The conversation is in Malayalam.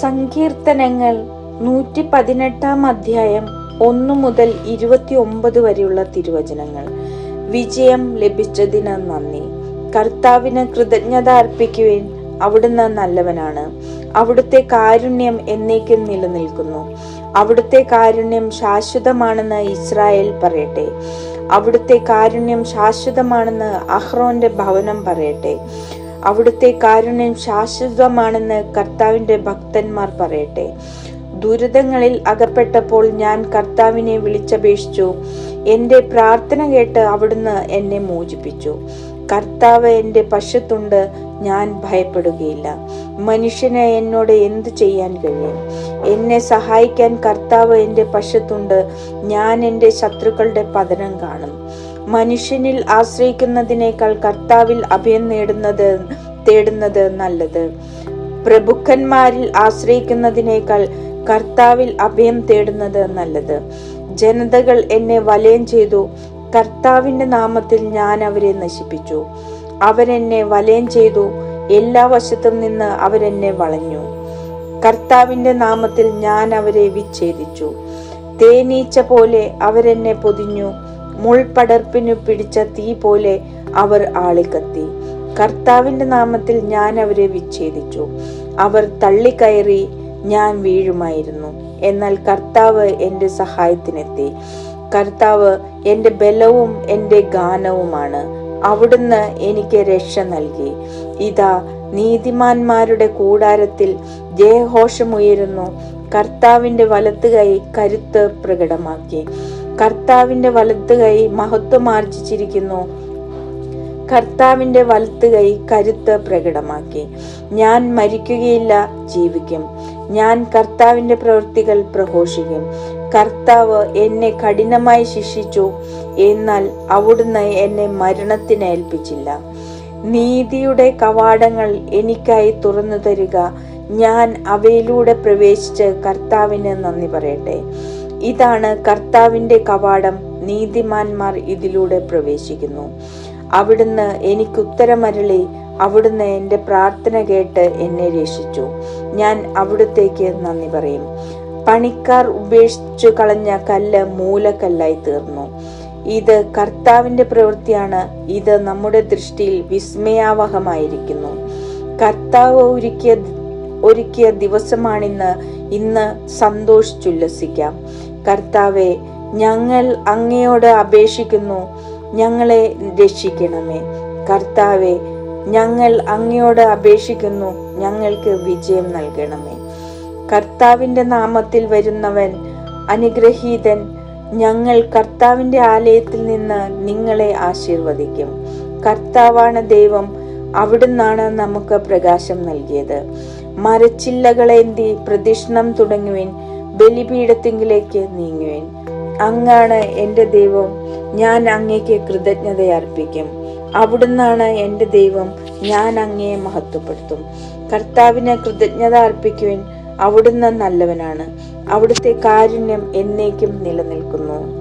സങ്കീർത്തനങ്ങൾ നൂറ്റി പതിനെട്ടാം അധ്യായം ഒന്നു മുതൽ ഇരുപത്തി ഒമ്പത് വരെയുള്ള തിരുവചനങ്ങൾ. വിജയം ലഭിച്ചതിന് നന്ദി. കർത്താവിന് കൃതജ്ഞത അർപ്പിക്കുവാൻ. അവിടുന്ന് നല്ലവനാണ്. അവിടുത്തെ കാരുണ്യം എന്നേക്കും നിലനിൽക്കുന്നു. അവിടുത്തെ കാരുണ്യം ശാശ്വതമാണെന്ന് ഇസ്രായേൽ പറയട്ടെ. അവിടുത്തെ കാരുണ്യം ശാശ്വതമാണെന്ന് അഹ്റോന്റെ ഭവനം പറയട്ടെ. അവിടുത്തെ കാരുണ്യം ശാശ്വതമാണെന്ന് കർത്താവിന്റെ ഭക്തന്മാർ പറയട്ടെ. ദുരിതങ്ങളിൽ അകപ്പെട്ടപ്പോൾ ഞാൻ കർത്താവിനെ വിളിച്ചപേക്ഷിച്ചു. എന്റെ പ്രാർത്ഥന കേട്ട് അവിടുന്ന് എന്നെ മോചിപ്പിച്ചു. കർത്താവ് എന്റെ പശത്തുണ്ട് ഞാൻ ഭയപ്പെടുകയില്ല. മനുഷ്യന് എന്നോട് എന്തു ചെയ്യാൻ കഴിയും? എന്നെ സഹായിക്കാൻ കർത്താവ് എന്റെ പശത്തുണ്ട് ഞാൻ എന്റെ ശത്രുക്കളുടെ പതനം കാണും. മനുഷ്യനിൽ ആശ്രയിക്കുന്നതിനേക്കാൾ കർത്താവിൽ അഭയം നേടുന്നത് തേടുന്നത് നല്ലത്. പ്രഭുക്കന്മാരിൽ ആശ്രയിക്കുന്നതിനേക്കാൾ കർത്താവിൽ അഭയം തേടുന്നത് നല്ലത്. ജനതകൾ എന്നെ വലയം ചെയ്തു. കർത്താവിന്റെ നാമത്തിൽ ഞാൻ അവരെ നശിപ്പിച്ചു. അവരെന്നെ വലയം ചെയ്തു. എല്ലാ വശത്തും നിന്ന് അവരെന്നെ വളഞ്ഞു. കർത്താവിന്റെ നാമത്തിൽ ഞാൻ അവരെ വിച്ഛേദിച്ചു. തേനീച്ച പോലെ അവരെന്നെ പൊതിഞ്ഞു. മുൾപടർപ്പിനു പിടിച്ച തീ പോലെ അവർ ആളിക്കത്തി. കർത്താവിന്റെ നാമത്തിൽ ഞാൻ അവരെ വിച്ഛേദിച്ചു. അവർ തള്ളിക്കയറി ഞാൻ വീഴുമായിരുന്നു. എന്നാൽ കർത്താവ് എന്റെ സഹായത്തിനെത്തി. കർത്താവ് എന്റെ ബലവും എന്റെ ഗാനവുമാണ്. അവിടുന്ന് എനിക്ക് രക്ഷ നൽകി. ഇതാ നീതിമാന്മാരുടെ കൂടാരത്തിൽ ജയഘോഷമുയരുന്നു. കർത്താവിന്റെ വലത്ത് കൈ കരുത്ത് പ്രകടമാക്കി. കർത്താവിന്റെ വലത്ത് കൈ മഹത്വമാർജിച്ചിരിക്കുന്നു കർത്താവിന്റെ വലത്ത് കൈ കരുത്ത് പ്രകടമാക്കി. ഞാൻ മരിക്കുകയില്ല ജീവിക്കും. ഞാൻ കർത്താവിന്റെ പ്രവൃത്തികൾ പ്രഘോഷിക്കും. കർത്താവ് എന്നെ കഠിനമായി ശിക്ഷിച്ചു എന്നാൽ അവിടുന്ന് എന്നെ മരണത്തിന് ഏൽപ്പിച്ചില്ല. നീതിയുടെ കവാടങ്ങൾ എനിക്കായി തുറന്നു തരിക. ഞാൻ അവയിലൂടെ പ്രവേശിച്ച് കർത്താവിന് നന്ദി പറയട്ടെ. ഇതാണ് കർത്താവിന്റെ കവാടം. നീതിമാന്മാർ ഇതിലൂടെ പ്രവേശിക്കുന്നു. അവിടുന്ന് എനിക്ക് ഉത്തരമരളി അവിടുന്ന് എന്റെ പ്രാർത്ഥന കേട്ട് എന്നെ രക്ഷിച്ചു. ഞാൻ അവിടുത്തേക്ക് നന്ദി പറയും. പണിക്കാർ ഉപേക്ഷിച്ചു കളഞ്ഞ കല്ല് മൂലക്കല്ലായി തീർന്നു. ഇത് കർത്താവിന്റെ പ്രവൃത്തിയാണ്. ഇത് നമ്മുടെ ദൃഷ്ടിയിൽ വിസ്മയാവഹമായിരിക്കുന്നു. കർത്താവ് ഒരുക്കിയ ഒരുക്കിയ ദിവസമാണിന്ന് ഇന്ന് സന്തോഷിച്ചുല്ലസിക്കാം. കർത്താവെ ഞങ്ങൾ അങ്ങയോട് അപേക്ഷിക്കുന്നു. ഞങ്ങളെ രക്ഷിക്കണമേ. കർത്താവെ ഞങ്ങൾ അങ്ങയോട് അപേക്ഷിക്കുന്നു ഞങ്ങൾക്ക് വിജയം നൽകണമേ. കർത്താവിന്റെ നാമത്തിൽ വരുന്നവൻ അനുഗ്രഹീതൻ ഞങ്ങൾ കർത്താവിന്റെ ആലയത്തിൽ നിന്ന് നിങ്ങളെ ആശീർവദിക്കും. കർത്താവാണ് ദൈവം അവിടുന്നാണ് നമുക്ക് പ്രകാശം നൽകിയത്. മരച്ചില്ലകളേന്തി പ്രദക്ഷിണം തുടങ്ങുവിൻ ബലിപീഠത്തിങ്കിലേക്ക് നീങ്ങുവിൻ. അങ്ങാണ് എന്റെ ദൈവം ഞാൻ അങ്ങേക്ക് കൃതജ്ഞത അർപ്പിക്കും അവിടുന്നാണ് എന്റെ ദൈവം ഞാൻ അങ്ങയെ മഹത്വപ്പെടുത്തും. കർത്താവിന് കൃതജ്ഞത അർപ്പിക്കുവാൻ അവിടുന്ന് നല്ലവനാണ്. അവിടുത്തെ കാരുണ്യം എന്നേക്കും നിലനിൽക്കുന്നു.